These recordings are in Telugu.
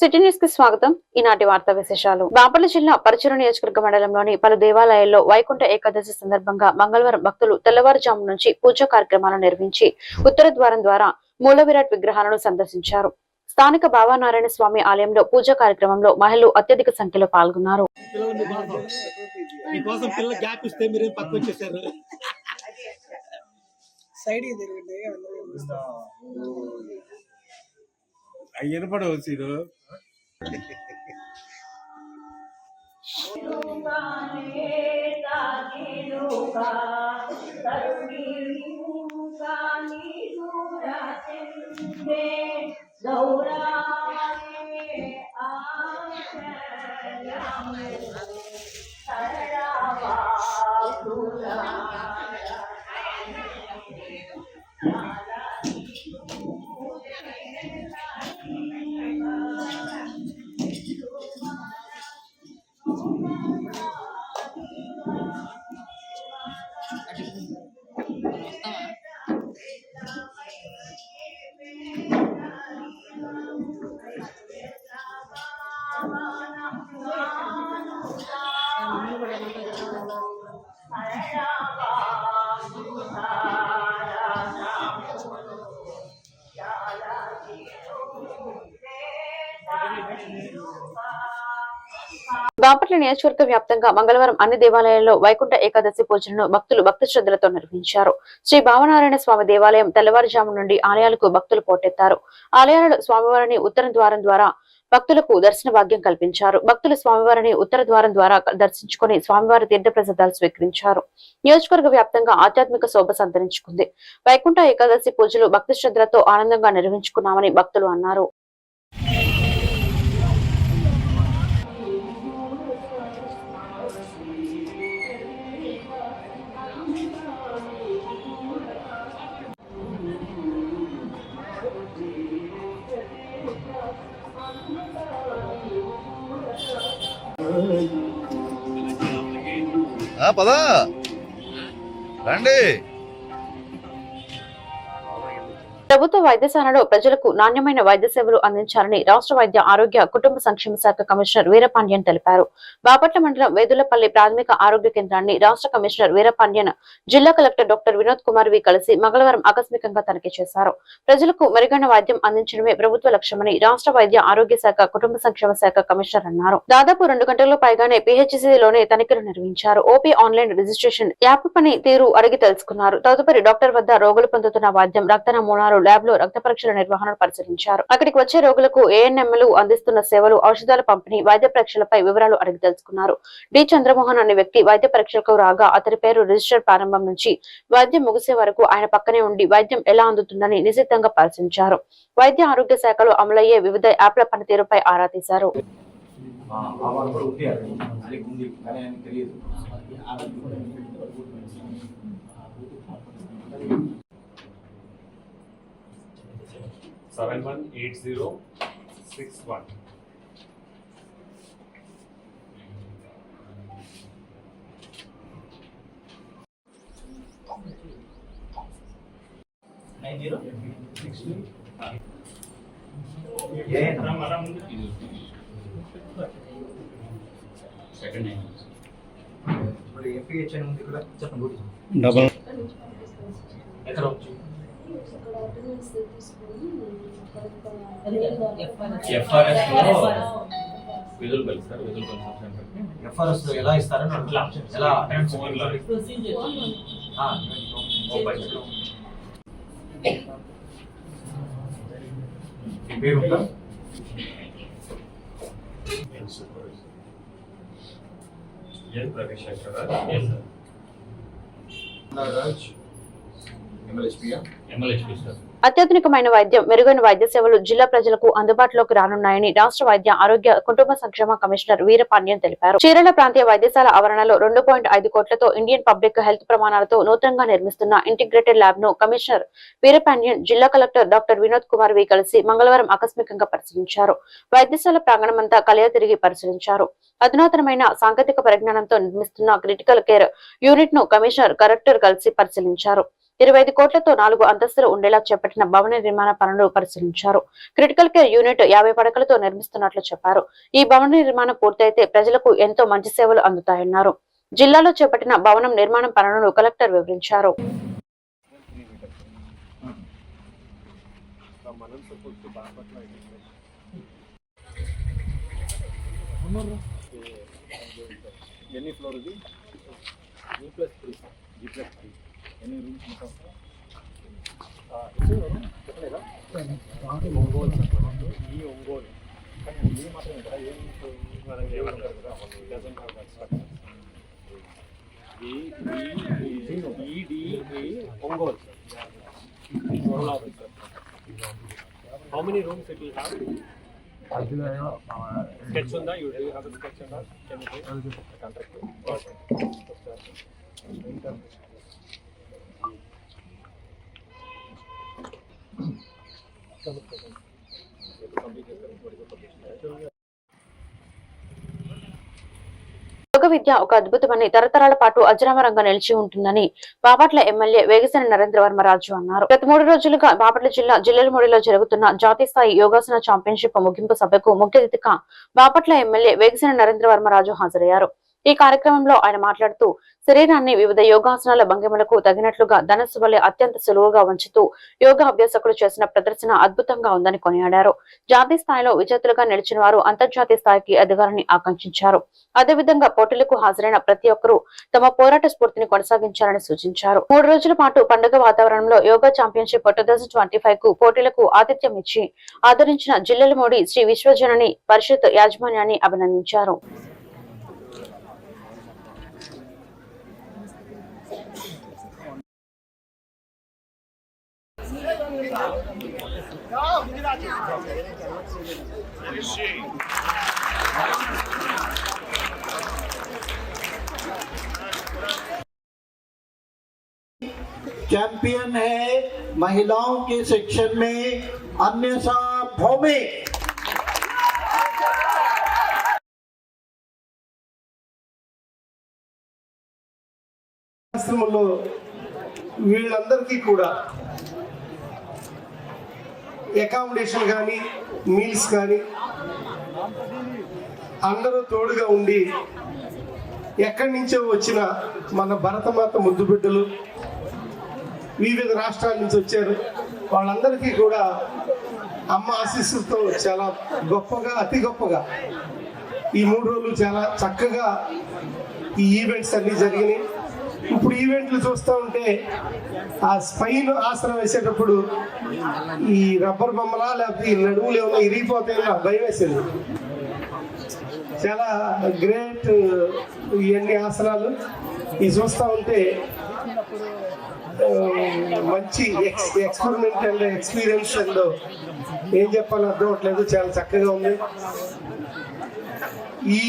సిటీ న్యూస్కి స్వాగతం. ఈనాటి వార్తా విశేషాలు. బాపట్ల జిల్లా పరచూరు నియోజకవర్గ మండలంలోని పలు దేవాలయాల్లో వైకుంఠ ఏకాదశి సందర్భంగా మంగళవారం భక్తులు తెల్లవారుజాము నుంచి పూజా కార్యక్రమాలను నిర్వహించి ఉత్తర ద్వారం ద్వారా మూల విరాట్ విగ్రహాలను సందర్శించారు. స్థానిక బాబానారాయణ స్వామి ఆలయంలో పూజా కార్యక్రమంలో మహిళలు అత్యధిక సంఖ్యలో పాల్గొన్నారు. పిల్లలు మీకోసం మీకోసం పిల్లలు గ్యాప్ బాపట్ల నియోజకవర్గ వ్యాప్తంగా మంగళవారం అన్ని దేవాలయాల్లో వైకుంఠ ఏకాదశి పూజలను భక్తులు భక్తి శ్రద్ధలతో నిర్వహించారు. శ్రీ భావనారాయణ స్వామి దేవాలయం తెల్లవారుజాము నుండి ఆలయాలకు భక్తులు పోటెత్తారు. ఆలయాలలో స్వామివారిని ఉత్తర ద్వారం ద్వారా భక్తులకు దర్శన భాగ్యం కల్పించారు. భక్తులు స్వామివారిని ఉత్తర ద్వారం ద్వారా దర్శించుకుని స్వామివారి తీర్థ ప్రసాదాలు స్వీకరించారు. నియోజకవర్గ వ్యాప్తంగా ఆధ్యాత్మిక శోభ సంతరించుకుంది. వైకుంఠ ఏకాదశి పూజలు భక్తి శ్రద్ధలతో ఆనందంగా నిర్వహించుకున్నామని భక్తులు అన్నారు. పదా. రండి. ప్రభుత్వ వైద్యశాలలో ప్రజలకు నాణ్యమైన వైద్య సేవలు అందించాలని రాష్ట్ర వైద్య ఆరోగ్య కుటుంబ సంక్షేమ శాఖ కమిషనర్ వీరపాండ్యన్ తెలిపారు. బాపట్ల మండలం వేదులపల్లి ప్రాథమిక ఆరోగ్య కేంద్రాన్ని రాష్ట్ర కమిషనర్ వీరపాండ్యన్ జిల్లా collector doctor Vinod Kumar V కలిసి మంగళవారం ఆకస్మికంగా తనిఖీ చేశారు. ప్రజలకు మెరుగైన వైద్యం అందించడమే ప్రభుత్వ లక్ష్యమని రాష్ట్ర వైద్య ఆరోగ్య శాఖ కుటుంబ సంక్షేమ శాఖ కమిషనర్ అన్నారు. దాదాపు రెండు గంటల్లో పైగానే పిహెచ్సిలోనే తనిఖీలు నిర్వహించారు. ఓపీ ఆన్లైన్ రిజిస్ట్రేషన్ యాప్ పని తీరు అడిగి తెలుసుకున్నారు. తదుపరి డాక్టర్ వద్ద రోగులు పొందుతున్న వైద్యం రక్త నమూనాలు ల్యాబ్లో రక్త పరీక్షల నిర్వహణను పరిశీలించారు. అక్కడికి వచ్చే రోగులకు ఏఎన్ఎంలు అందిస్తున్న సేవలు ఔషధాల పంపిణీ వైద్య పరీక్షలపై వివరాలు అడిగి తెలుసుకున్నారు. డి. చంద్రమోహన్ అనే వ్యక్తి వైద్య పరీక్షలకు రాగా అతని పేరు రిజిస్టర్ ప్రారంభం నుంచి వైద్యం ముగిసే వరకు ఆయన పక్కనే ఉండి వైద్యం ఎలా అందుతుందని నిశితంగా పరిశీలించారు. వైద్య ఆరోగ్య శాఖలో అమలయ్యే వివిధ యాప్ల పనితీరుపై ఆరా తీశారు. తెలియదు Second name. ఇప్పుడు ఏపీహెచ్ అని ఉంది ఇక్కడ చెప్పండి. గుడి డబల్ ఎక్కడ వచ్చి FRS లో Vedulupalli sir Vedulupalli sub centre ఎఫ్ఆర్ఎస్లో ఎలా ఇస్తారని అడుగుతున్నాం. ఎలా పేరు ఉందా S Ravishankar Raj MLHP sir అత్యాధునికమైన వైద్యం మెరుగైన వైద్య సేవలు జిల్లా ప్రజలకు అందుబాటులోకి రానున్నాయని రాష్ట్ర వైద్య ఆరోగ్య కుటుంబ సంక్షేమ కమిషనర్ వీరపాండ్యన్ తెలిపారు. చీరల ప్రాంతీయ వైద్యశాల ఆవరణలో రెండు పాయింట్ ఐదు కోట్లతో ఇండియన్ పబ్లిక్ హెల్త్ ప్రమాణాలతో నూతనంగా నిర్మిస్తున్న ఇంటిగ్రేటెడ్ ల్యాబ్ను కమిషనర్ వీరపాండ్యన్ జిల్లా collector doctor Vinod Kumar V కలిసి మంగళవారం ఆకస్మికంగా పరిశీలించారు. వైద్యశాల ప్రాంగణమంతా కలయ తిరిగి పరిశీలించారు. అధునాతనమైన సాంకేతిక పరిజ్ఞానంతో నిర్మిస్తున్న క్రిటికల్ కేర్ యూనిట్ను కమిషనర్ కలెక్టర్ కలిసి పరిశీలించారు. ఇరవై ఐదు కోట్లతో నాలుగు అంతస్తులు ఉండేలా చేపట్టిన భవన నిర్మాణ పనులు పరిశీలించారు. క్రిటికల్ కేర్ యూనిట్ యాభై పడకలతో నిర్మిస్తున్నట్లు చెప్పారు. ఈ భవన నిర్మాణం పూర్తయితే ప్రజలకు ఎంతో మంచి సేవలు అందుతాయన్నారు. జిల్లాలో చేపట్టిన భవనం నిర్మాణం పనులను కలెక్టర్ వివరించారు. ఎన్ని ఫ్లోర్ ఇది? G plus three G plus Ongole sir. ఈ ఒంగోలు కానీ ఇది మాత్రమే కదా ఏం మనం ఏమంటారు కదా వాళ్ళు doesn't have that structure. ఈ ఈ ఈ డి ఈ Ongole Rural officer. How many rooms యోగ విద్య ఒక అద్భుతమని తరతరాల పాటు అజరామరంగా నిలిచి ఉంటుందని బాపట్ల ఎమ్మెల్యే వేగసేన నరేంద్ర వర్మరాజు అన్నారు. గత మూడు రోజులుగా బాపట్ల జిల్లా జిల్లలమూడిలో జరుగుతున్న జాతీయ స్థాయి యోగాసన ఛాంపియన్షిప్ ముగింపు సభకు ముఖ్య అతిథిగా బాపట్ల ఎమ్మెల్యే వేగసేన నరేంద్ర వర్మరాజు హాజరయ్యారు. ఈ కార్యక్రమంలో ఆయన మాట్లాడుతూ శరీరాన్ని వివిధ యోగాసనాల భంగిమలకు తగినట్లుగా ధనస్సు వలె అత్యంత సులువుగా ఉంచుతూ యోగా అభ్యాసకులు చేసిన ప్రదర్శన అద్భుతంగా ఉందని కొనియాడారు. జాతీయ స్థాయిలో విజేతలుగా నిలిచిన వారు అంతర్జాతీయ స్థాయికి ఎదగాలని ఆకాంక్షించారు. అదేవిధంగా పోటీలకు హాజరైన ప్రతి ఒక్కరూ తమ పోరాట స్ఫూర్తిని కొనసాగించాలని సూచించారు. మూడు రోజుల పాటు పండుగ వాతావరణంలో yoga championship two thousand twenty ఫైవ్కు పోటీలకు ఆతిథ్యం ఇచ్చి ఆదరించిన జిల్లెల మోడీ శ్రీ విశ్వజనని పరిషత్ యాజమాన్యాన్ని అభినందించారు. चैंपियन है महिलाओं के सेक्शन में अन्यसा भौमिक ఆశ్రమంలో వీళ్ళందరికీ కూడా అకామిడేషన్ కానీ మీల్స్ కానీ అందరూ తోడుగా ఉండి ఎక్కడి నుంచో వచ్చిన మన భరతమాత ముద్దు బిడ్డలు వివిధ రాష్ట్రాల నుంచి వచ్చారు. వాళ్ళందరికీ కూడా అమ్మ ఆశీస్సులతో చాలా గొప్పగా అతి గొప్పగా ఈ మూడు రోజులు చాలా చక్కగా ఈ ఈవెంట్స్ అన్నీ జరిగినాయి. ఇప్పుడు ఈవెంట్లు చూస్తూ ఉంటే ఆ స్పైన్ ఆసనం వేసేటప్పుడు ఈ రబ్బర్ బొమ్మలా లేకపోతే ఈ నడువులు ఏమైనా ఇరిగిపోతాయని నాకు భయం వేసింది. చాలా గ్రేట్ ఇవన్నీ ఆసనాలు. ఇవి చూస్తూ ఉంటే మంచి ex experiment and experience and ఏం చెప్పాలో అర్థం అవట్లేదు చాలా చక్కగా ఉంది. ఈ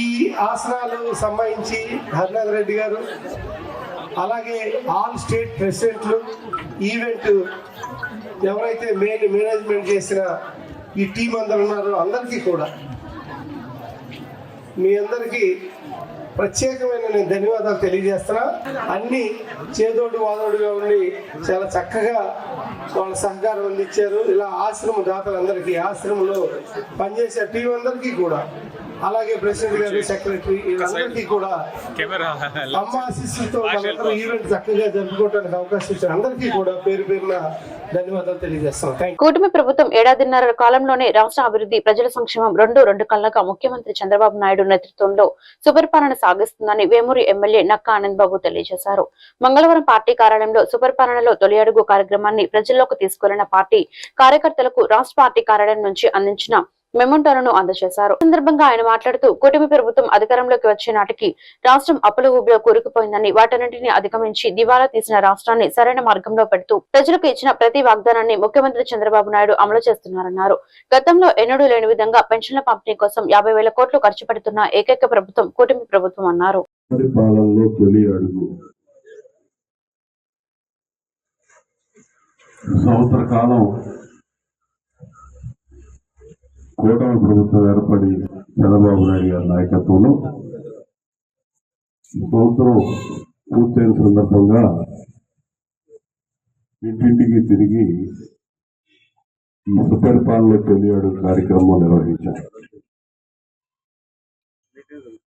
ఆసనాలు సంబంధించి హరినాథ్ రెడ్డి గారు అలాగే ఆల్ స్టేట్ ప్రెసిడెంట్లు ఈవెంట్ ఎవరైతే మెయిన్ మేనేజ్మెంట్ చేసిన ఈ టీం అందరు ఉన్నారో అందరికీ కూడా. మీ అందరికీ ప్రత్యేకమైన నేను ధన్యవాదాలు తెలియజేస్తున్నా. అన్ని చేదోడు వాదోడుగా ఉండి చాలా చక్కగా వాళ్ళ సహకారం అందించారు. ఇలా ఆశ్రమ దాతలందరికీ ఆశ్రమంలో పనిచేసే టీం అందరికీ కూడా అలాగే ప్రెసిడెంట్ గారు సెక్రటరీ వీళ్ళందరికీ కూడా అమ్మ ఆశీస్సులతో మనందరం ఈవెంట్ చక్కగా జరుపుకోవడానికి అవకాశం ఇచ్చిన అందరికీ కూడా పేరు పేరున ధన్యవాదాలు తెలియజేస్తాం. థ్యాంక్ కూటమి ప్రభుత్వం ఏడాదిన్నర కాలంలోనే రాష్ట్ర అభివృద్ధి ప్రజల సంక్షేమం రెండు రెండు కళ్ళగా ముఖ్యమంత్రి చంద్రబాబు నాయుడు నేతృత్వంలో సుపరిపాలన సాగిస్తుందని వేమూరి ఎమ్మెల్యే నక్కా ఆనంద్ బాబు తెలియజేశారు. మంగళవారం పార్టీ కార్యాలయంలో సుపరిపాలనలో తొలి అడుగు కార్యక్రమాన్ని ప్రజల్లోకి తీసుకెళ్ళిన పార్టీ కార్యకర్తలకు రాష్ట్ర పార్టీ కార్యాలయం నుంచి అందించిన మెమోంటోలను అందజేశారు. సందర్భంగా ఆయన మాట్లాడుతూ కూటమి ప్రభుత్వం అధికారంలోకి వచ్చే నాటికి రాష్ట్రం అప్పుల ఊబిలో కూరుకుపోయిందని వాటన్నింటినీ అధిగమించి దివాలా తీసిన రాష్ట్రాన్ని సరైన మార్గంలో పెడుతూ ప్రజలకు ఇచ్చిన ప్రతి వాగ్దానాన్ని ముఖ్యమంత్రి చంద్రబాబు నాయుడు అమలు చేస్తున్నారన్నారు. గతంలో ఎన్నడూ లేని విధంగా పెన్షన్ల పంపిణీ కోసం యాభై వేల కోట్లు ఖర్చు పెడుతున్న ఏకైక ప్రభుత్వం కూటమి ప్రభుత్వం అన్నారు. సంవత్సర కాలం కూటమి ప్రభుత్వం ఏర్పడి చంద్రబాబు నాయుడు గారి నాయకత్వంలో సంవత్సరం పూర్తయిన సందర్భంగా ఇంటింటికి తిరిగి ఈ సుపరిపాలన తెలియడు కార్యక్రమం నిర్వహించారు.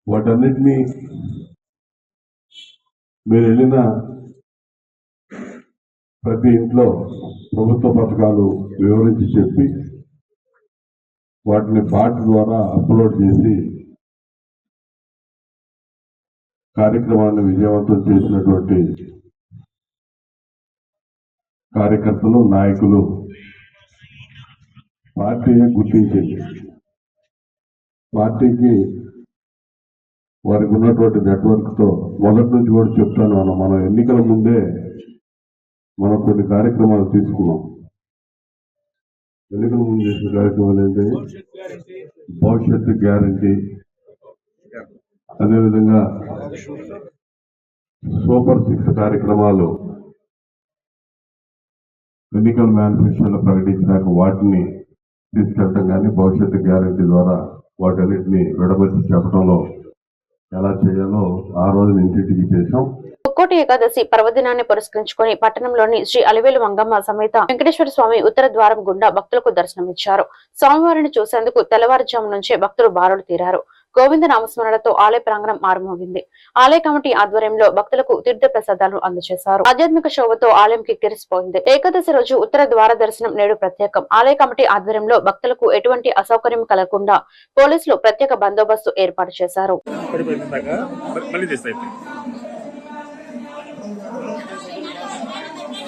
వాటన్నిటినీ మీరు వెళ్ళిన ప్రతి ఇంట్లో ప్రభుత్వ పథకాలు వివరించి చెప్పి వాటిని బాట్ ద్వారా అప్లోడ్ చేసి కార్యక్రమాన్ని విజయవంతం చేసినటువంటి కార్యకర్తలు నాయకులు పార్టీ గుర్తించింది. పార్టీకి వారికి ఉన్నటువంటి నెట్వర్క్తో మొదటి నుంచి కూడా చెప్తాను మనం మన ఎన్నికల ముందే మనం కొన్ని కార్యక్రమాలు తీసుకున్నాం. ఎన్నికల ముందు చేసిన కార్యక్రమాలు ఏంటంటే భవిష్యత్తు గ్యారంటీ. అదేవిధంగా సూపర్ సిక్స్ కార్యక్రమాలు ఎన్నికల మేనిఫెస్టోలో ప్రకటించినాక వాటిని తీసుకెళ్ళటం కానీ భవిష్యత్తు గ్యారంటీ ద్వారా వాటన్నిటిని విడమర్చి చెప్పడంలో ఎలా చేయాలో ఆ రోజు ఇంటింటికి చేసాం ముక్కోటి ఏకాదశి పర్వదినాన్ని పురస్కరించుకొని పట్టణంలోని శ్రీ అలివేలు మంగమ్మ సమేత వెంకటేశ్వర స్వామి ఉత్తర ద్వారం గుండా భక్తులకు దర్శనమిచ్చారు. స్వామివారిని చూసేందుకు తెల్లవారుజాము నుంచే భక్తులు బారులు తీరారు. గోవింద నామస్మరణతో ఆలయ ప్రాంగణం మారుమోగింది ఆలయ కమిటీ ఆధ్వర్యంలో భక్తులకు తీర్థ ప్రసాదాలను అందజేశారు. ఆధ్యాత్మిక శోభతో ఆలయం కిక్కిరిసిపోయింది. ఏకాదశి రోజు ఉత్తర ద్వార దర్శనం నేడు ప్రత్యేకం. ఆలయ కమిటీ ఆధ్వర్యంలో భక్తులకు ఎటువంటి అసౌకర్యం కలగకుండా పోలీసులు ప్రత్యేక బందోబస్తు ఏర్పాటు చేశారు.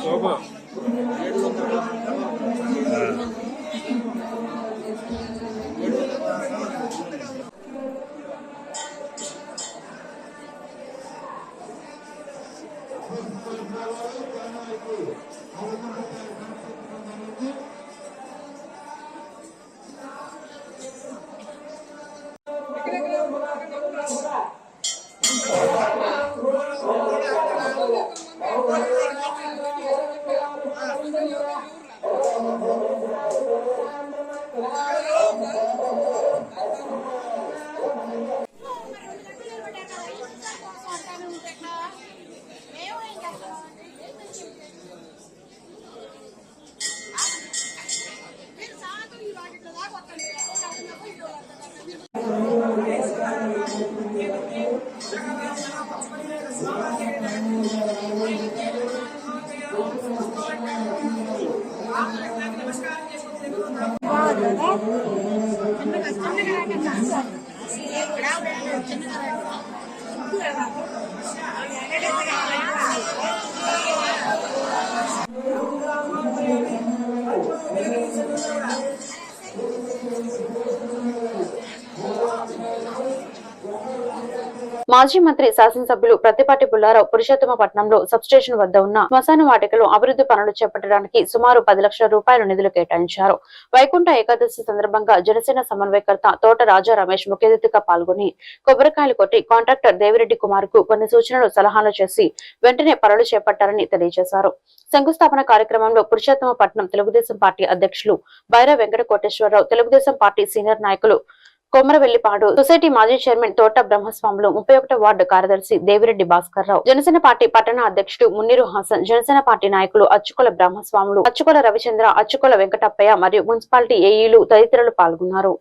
పడిపోయిందాక మళ్ళీ తీస్తాయి శోభ మాజీ మంత్రి శాసనసభ్యులు ప్రతిపాటి పుల్లారావు పురుషోత్తమపట్నంలో సబ్స్టేషన్ వద్ద ఉన్న శ్మశాన వాటికలో అభివృద్ధి పనులు చేపట్టడానికి సుమారు పది లక్షల రూపాయలు నిధులు కేటాయించారు. వైకుంఠ ఏకాదశి సందర్భంగా జనసేన సమన్వయకర్త తోట రాజా రమేష్ ముఖ్య అతిథిగా పాల్గొని కొబ్బరికాయలు కొట్టి కాంట్రాక్టర్ దేవిరెడ్డి కుమార్కు కొన్ని సూచనలు సలహాలు చేసి వెంటనే పనులు చేపట్టారని తెలియజేశారు. శంకుస్థాపన కార్యక్రమంలో పురుషోత్తమపట్నం తెలుగుదేశం పార్టీ అధ్యక్షులు బైర వెంకట కోటేశ్వరరావు తెలుగుదేశం పార్టీ సీనియర్ నాయకులు కొమరవెల్లిపాడు సొసైటీ మాజీ చైర్మన్ తోట బ్రహ్మస్వాములు ముప్పై ఒకటో వార్డు కార్యదర్శి దేవిరెడ్డి భాస్కర్ రావు జనసేన పార్టీ పట్టణ అధ్యక్షుడు మున్నీరు హాసన్ జనసేన పార్టీ నాయకులు అచ్చుకొల బ్రహ్మస్వాములు అచ్చుకొల రవిచంద్ర అచ్చుకొల వెంకటప్పయ్య మరియు మున్సిపాలిటీ ఏఈలు తదితరులు పాల్గొన్నారు.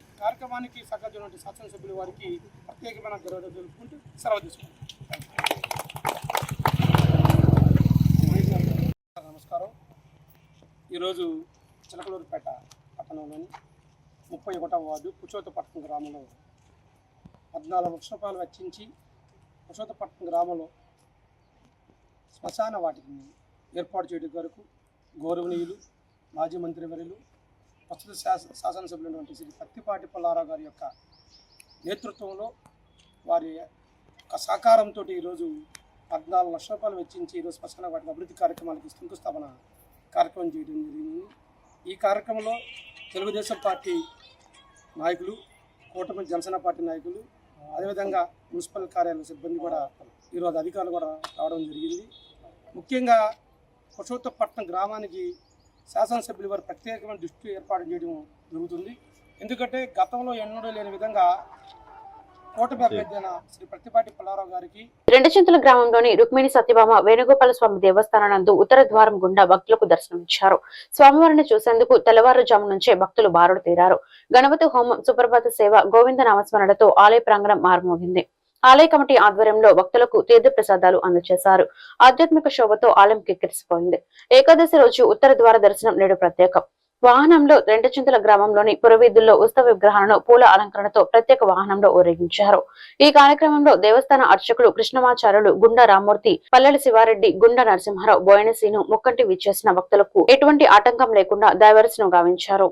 నమస్కారం. ఈరోజు చిలకలూరుపేట పట్టణంలోని ముప్పై ఒకటవ వార్డు పుచోతపట్నం గ్రామంలో పద్నాలుగు లక్షల రూపాయలు వెచ్చించి పురుషోత్తపట్నం గ్రామంలో శ్మశాన వాటిని ఏర్పాటు చేయడం కొరకు గౌరవనీయులు మాజీ మంత్రివర్యులు ప్రస్తుత శాసనసభ్యులైనటువంటి శ్రీ పత్తిపాటి పుల్లారావు గారి యొక్క నేతృత్వంలో వారి యొక్క సహకారంతో ఈరోజు పద్నాలుగు లక్షల రూపాయలు వెచ్చించి ఈరోజు శ్మశాన వాటికి అభివృద్ధి కార్యక్రమానికి శంకుస్థాపన కార్యక్రమం చేయడం జరిగింది. ఈ కార్యక్రమంలో తెలుగుదేశం పార్టీ నాయకులు కూటమి జనసేన పార్టీ నాయకులు అదేవిధంగా మున్సిపల్ కార్యాలయ సిబ్బంది కూడా ఈరోజు అధికారులు కూడా రావడం జరిగింది. ముఖ్యంగా పురుషోత్తపట్నం గ్రామానికి శాసనసభ్యులు వారు ప్రత్యేకమైన దృష్టి ఏర్పాటు చేయడం జరుగుతుంది. ఎందుకంటే గతంలో ఎన్నడూ లేని విధంగా గారికి రెండచింతల గ్రామంలోని రుక్మిణి సత్యభామ వేణుగోపాల స్వామి దేవస్థానం నందు ఉత్తర ద్వారం గుండా భక్తులకు దర్శనమిచ్చారు. స్వామివారిని చూసేందుకు తెల్లవారుజాము నుంచే భక్తులు బారుడు తీరారు. గణపతి హోమం సుప్రభాత సేవ గోవింద నామస్మరణతో ఆలయ ప్రాంగణం మారుమోగింది. ఆలయ కమిటీ ఆధ్వర్యంలో భక్తులకు తీర్థ ప్రసాదాలు అందజేశారు ఆధ్యాత్మిక శోభతో ఆలయం కిక్కిరిసిపోయింది. ఏకాదశి రోజు ఉత్తర ద్వార దర్శనం నేడు ప్రత్యేకం. వాహనంలో రెండచింతల గ్రామంలోని పురవీధుల్లో ఉత్సవ విగ్రహాలను పూల అలంకరణతో ప్రత్యేక వాహనంలో ఊరేగించారు. ఈ కార్యక్రమంలో దేవస్థాన అర్చకులు కృష్ణమాచార్యులు గుండా రామ్మూర్తి పల్లెల శివారెడ్డి గుండా నరసింహారావు బోయనసీను ముక్కంటి విచ్చేసిన భక్తులకు ఎటువంటి ఆటంకం లేకుండా దైవరసను గావించారు.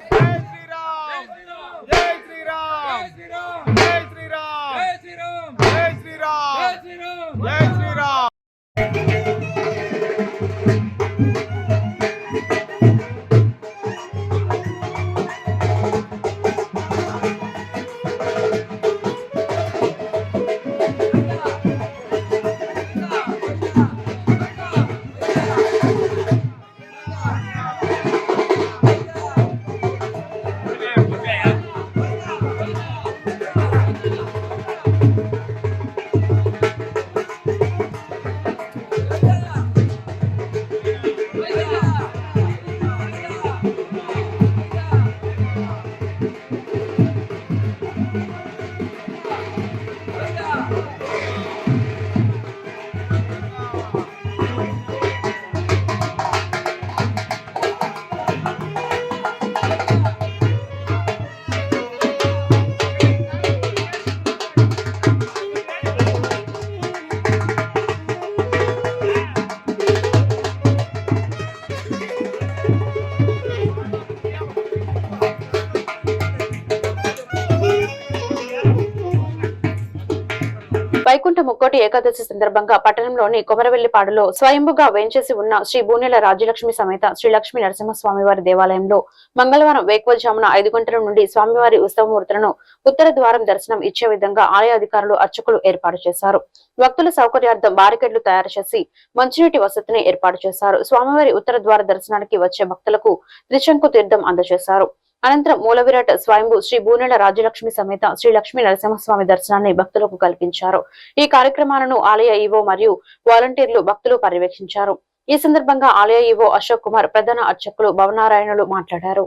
ఏకాదశి సందర్భంగా పట్టణంలోని కొమరవెల్లిపాడులో స్వయంభుగా వేంచేసి ఉన్న శ్రీ బూనెల రాజ్యలక్ష్మి సమేత శ్రీ లక్ష్మీ నరసింహస్వామి దేవాలయంలో మంగళవారం వేకువజామున ఐదు గంటల నుండి స్వామివారి ఉత్సవమూర్తులను ఉత్తర ద్వారం దర్శనం ఇచ్చే విధంగా ఆలయ అధికారులు అర్చకులు ఏర్పాటు చేశారు. భక్తుల సౌకర్యార్థం బారికెడ్లు తయారు చేసి మంచినీటి వసతిని ఏర్పాటు చేశారు. స్వామివారి ఉత్తర ద్వార దర్శనానికి వచ్చే భక్తులకు త్రిశంకు తీర్థం అందజేశారు. అనంతరం మూలవిరాట్ స్వయంభూ శ్రీ బూనెల రాజ్యలక్ష్మి సమేత శ్రీ లక్ష్మీ నరసింహస్వామి దర్శనాన్ని భక్తులకు కల్పించారు. ఈ కార్యక్రమాలను ఆలయ ఈవో మరియు వాలంటీర్లు భక్తులు పర్యవేక్షించారు. ఈ సందర్భంగా ఆలయ ఈవో అశోక్ కుమార్ ప్రధాన అర్చకులు భవనారాయణులు మాట్లాడారు.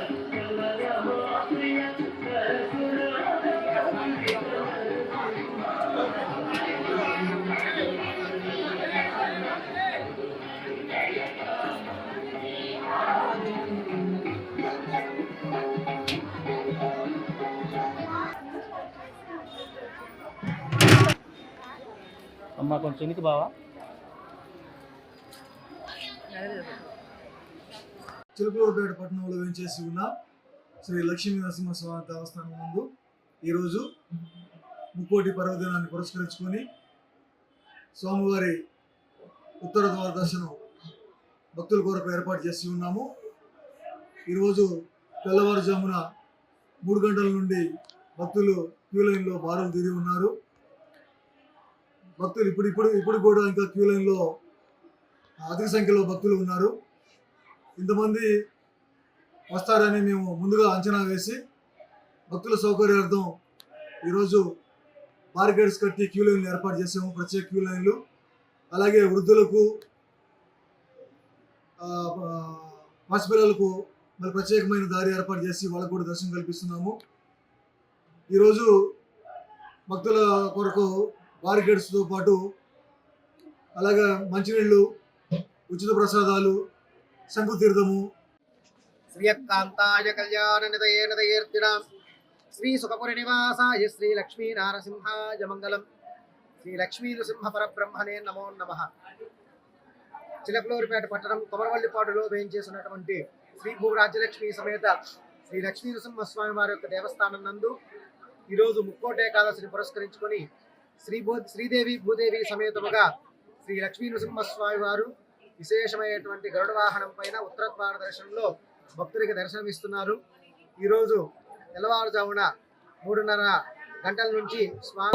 అమ్మ కొంచెం ఎనికి బావా? చిలుకలూరుపేట పట్టణంలో వేయించేసి ఉన్న శ్రీ లక్ష్మీ నరసింహస్వామి దేవస్థానం ముందు ఈరోజు ముక్కోటి పర్వదినాన్ని పురస్కరించుకొని స్వామివారి ఉత్తర ద్వార దర్శనం భక్తుల కొరకు ఏర్పాటు చేసి ఉన్నాము. ఈరోజు తెల్లవారుజామున మూడు గంటల నుండి భక్తులు క్యూ లైన్లో బారులు తీరి ఉన్నారు. భక్తులు ఇప్పుడు ఇప్పుడు ఇప్పుడు కూడా ఇంకా క్యూ లైన్లో అధిక సంఖ్యలో భక్తులు ఉన్నారు. ఇంతమంది వస్తారని మేము ముందుగా అంచనా వేసి భక్తుల సౌకర్యార్థం ఈరోజు బారికేడ్స్ కట్టి క్యూ లైన్లు ఏర్పాటు చేసాము ప్రత్యేక క్యూ లైన్లు. అలాగే వృద్ధులకు పసిపిల్లలకు మరి ప్రత్యేకమైన దారి ఏర్పాటు చేసి వాళ్ళకు కూడా దర్శనం కల్పిస్తున్నాము. ఈరోజు భక్తుల కొరకు బారికేడ్స్తో పాటు అలాగే మంచినీళ్ళు ఉచిత ప్రసాదాలు శంకుతీర్థము శ్రీయకాంతాయ కళ్యాణ నిదయే నిదయేర్తినాం శ్రీ సుఖపురి నివాసాయ శ్రీ లక్ష్మీ నారసింహాయ మంగళం. శ్రీ లక్ష్మీ నృసింహ పరబ్రహ్మణే నమో నమ. చిలకలూరిపేట పట్టణం కొమరవల్లిపాడులో వేయించేసినటువంటి శ్రీ భూరాజ్యలక్ష్మి సమేత శ్రీ లక్ష్మీ నృసింహస్వామి వారి యొక్క దేవస్థానం నందు ఈరోజు ముక్కోటి ఏకాదశిని పురస్కరించుకొని శ్రీ శ్రీదేవి భూదేవి సమేతముగా శ్రీ లక్ష్మీ నృసింహస్వామి వారు విశేషమైనటువంటి గరుడ వాహనం పైన ఉత్తరద్వార దర్శనంలో భక్తులకి దర్శనమిస్తున్నారు. ఈరోజు తెల్లవారుజామున మూడున్నర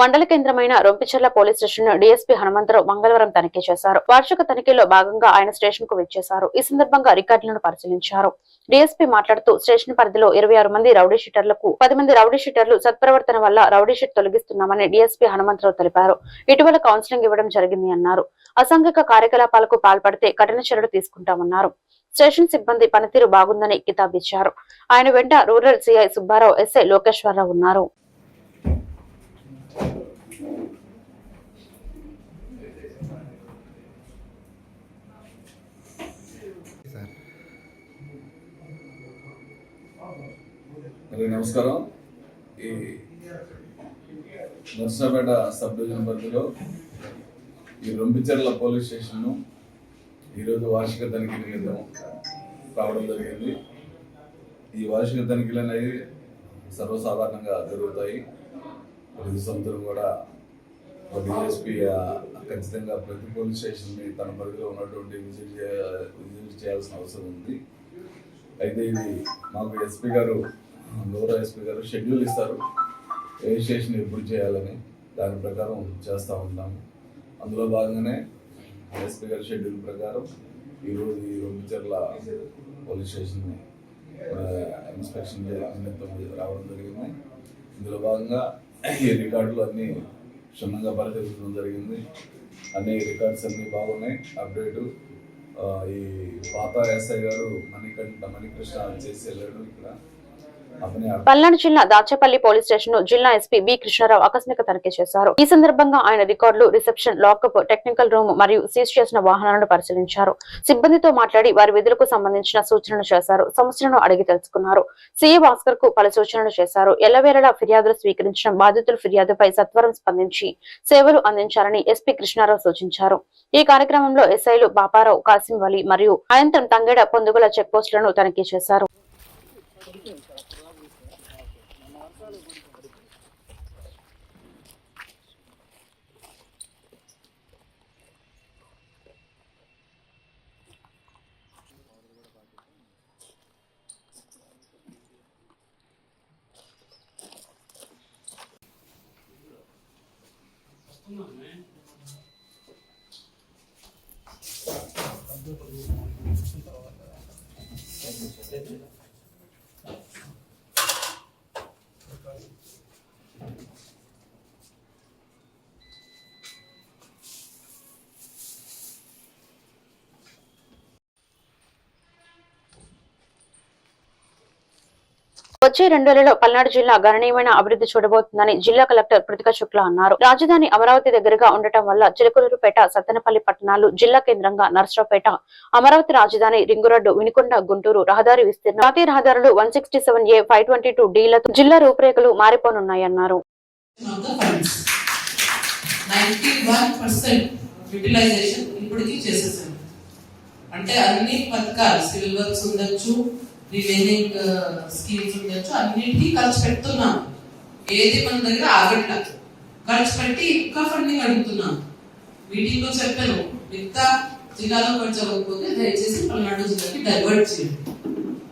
మండల కేంద్రమైన Rompicherla police station DSP Hanumantharao మంగళవారం తనిఖీ చేశారు. వార్షిక తనిఖీలో భాగంగా ఆయన స్టేషన్కు వచ్చేశారు. ఈ సందర్భంగా రికార్డులను పరిశీలించారు. డీఎస్పీ మాట్లాడుతూ స్టేషన్ పరిధిలో ఇరవై ఆరు మంది రౌడీ షీటర్లకు పది మంది రౌడీ షీటర్లు సత్ప్రవర్తన వల్ల రౌడీ షీట్ తొలగిస్తున్నామని డీఎస్పీ హనుమంతరావు తెలిపారు. ఇటీవల కౌన్సిలింగ్ ఇవ్వడం జరిగింది అన్నారు. అసాంఘిక కార్యకలాపాలకు పాల్పడితే కఠిన చర్యలు తీసుకుంటామన్నారు. స్టేషన్ సిబ్బంది పనితీరు బాగుందని కితాబిచ్చారు. ఆయన వెంట rural CI Subbarao SI Lokeswararao ఉన్నారు. మరి నమస్కారం. ఈ నర్సాపేట సబ్ డివిజన్ పరిధిలో ఈ రొంపిచెర్ల పోలీస్ స్టేషన్ను ఈరోజు వార్షిక తనిఖీ నివేదం రావడం జరిగింది. ఈ వార్షిక తనిఖీలు అనేవి సర్వసాధారణంగా జరుగుతాయి. ప్రతి సంవత్సరం కూడా డిఎస్పీ ఖచ్చితంగా ప్రతి పోలీస్ స్టేషన్ని తన పరిధిలో ఉన్నటువంటి విజిట్ చేయ విజిట్ చేయాల్సిన అవసరం ఉంది. అయితే ఇది మాకు ఎస్పీ గారు గౌరవ ఎస్పీ గారు షెడ్యూల్ ఇస్తారు. ఏ స్టేషన్ ఎప్పుడు చేయాలని దాని ప్రకారం చేస్తూ ఉంటాము అందులో భాగంగానే ఎస్పీ గారి షెడ్యూల్ ప్రకారం ఈరోజు ఈ రొమ్మిచెర్ల పోలీస్ స్టేషన్ని ఇన్స్పెక్షన్ చే- నిమిత్తం రావడం జరిగింది. ఇందులో భాగంగా ఈ రికార్డులు అన్నీ క్షుణ్ణంగా పరిశీలించడం జరిగింది. అన్ని రికార్డ్స్ అన్నీ బాగున్నాయి. అప్డేటు ఈ పాత ఎస్ఐ గారు మణికంఠ మణికృష్ణ చేసి వెళ్ళాడు ఇక్కడ పల్నాడు జిల్లా దాచేపల్లి పోలీస్ స్టేషన్ను జిల్లా ఎస్పీ బి కృష్ణారావు ఆకస్మిక తనిఖీ చేశారు. ఈ సందర్భంగా ఆయన రికార్డులు రిసెప్షన్ లాకప్ టెక్నికల్ రూమ్ మరియు సీజ్ చేసిన వాహనాలను పరిశీలించారు. సిబ్బందితో మాట్లాడి వారి విధులకు సంబంధించిన సూచనలు చేశారు. సమస్యలను అడిగి తెలుసుకున్నారు. సీఏ భాస్కర్కు పలు సూచనలు చేశారు. ఎల్లవేళలా ఫిర్యాదులు స్వీకరించిన బాధితుల ఫిర్యాదుపై సత్వరం స్పందించి సేవలు అందించాలని ఎస్పీ కృష్ణారావు సూచించారు. ఈ కార్యక్రమంలో ఎస్ఐలు బాపారావు కాసిం వలి మరియు అనంతరం తంగేడ పొందుగుల చెక్పోస్టులను తనిఖీ చేశారు. 성형을 네. వచ్చే రెండేళ్ళలో పల్నాడు జిల్లా గణనీయమైన అభివృద్ధి చూడబోతుందని జిల్లా కలెక్టర్ పృతిక శుక్లా అన్నారు. రాజధాని అమరావతి దగ్గరగా ఉండటం వల్ల చిలకలూరుపేట సత్తెనపల్లి పట్టణాలు జిల్లా కేంద్రంగా నర్సరావుపేట అమరావతి రాజధాని రింగురడ్డు వినుకొండ గుంటూరు రహదారి విస్తీర్ణం. జాతీయ రహదారులు one sixty seven A five twenty two డీలతో జిల్లా రూపురేఖలు మారిపోనున్నాయన్నారు. అంటే అన్ని పథకాలు సివిల్ వర్క్స్ ఉండొచ్చు రివైనింగ్ స్కీమ్స్ uh, ఉండొచ్చు. అన్నిటికీ ఖర్చు పెడుతున్నాం ఏది మన దగ్గర ఆగట్ల. ఖర్చు పెట్టి ఇంకా ఫండింగ్ అడుగుతున్నాం మీటింగ్లో చెప్పాను. మిగతా జిల్లాలో ఖర్చు అవ్వకపోతే దయచేసి పల్నాడు జిల్లాకి డైవర్ట్ చేయండి.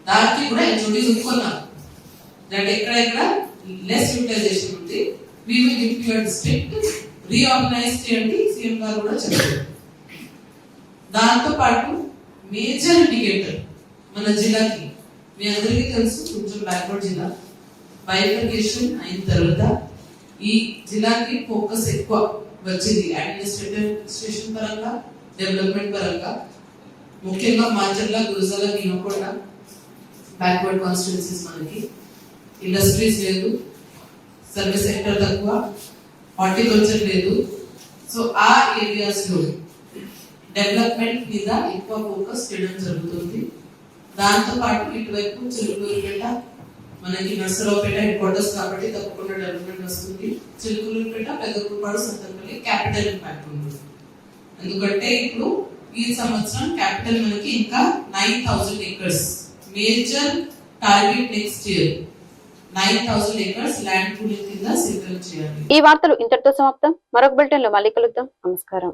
దానికి కూడా హెచ్ఓడి ఒప్పుకున్నాం దట్ ఎక్కడెక్కడ లెస్ యూటిలైజేషన్ ఉంది. We will give your district reorganise చేయండి. సీఎం గారు కూడా చెప్పారు. దాంతో పాటు మేజర్ ఇండికేటర్ మన జిల్లాకి మీ అందరికీ తెలుసు కొంచెం బ్యాక్వర్డ్ జిల్లా. బైఫర్గేషన్ అయిన తర్వాత ఈ జిల్లాకి ఫోకస్ ఎక్కువ వచ్చింది. అడ్మినిస్ట్రేటివ్ స్టేషన్ పరంగా డెవలప్మెంట్ పరంగా. ముఖ్యంగా మా జిల్లా గురుజాల వినకుండా బ్యాక్వర్డ్ కాన్స్టిట్యున్సీస్ మనకి. ఇండస్ట్రీస్ లేదు సర్వీస్ సెక్టర్ తక్కువ హార్టికల్చర్ లేదు. సో ఆ ఏరియాస్లో డెవలప్మెంట్ మీద ఎక్కువ ఫోకస్ చేయడం జరుగుతుంది. దాంతో పాటు ఇటువైపు చిలుకూరుపేట మనకి నర్సరావుపేట హెడ్ క్వార్టర్స్ కాబట్టి తప్పకుండా డెవలప్మెంట్ వస్తుంది. చిలుకూరుపేట కుప్పాడు సంతపల్లి క్యాపిటల్ ఇంపాక్ట్ ఉంటుంది ఎందుకంటే ఇప్పుడు ఈ సంవత్సరం క్యాపిటల్ మనకి ఇంకా nine thousand acres major target next year. ఈ వార్తలు ఇంతటితో సమాప్తం. మరొక బులెటిన్లో మళ్ళీ కలుద్దాం. నమస్కారం.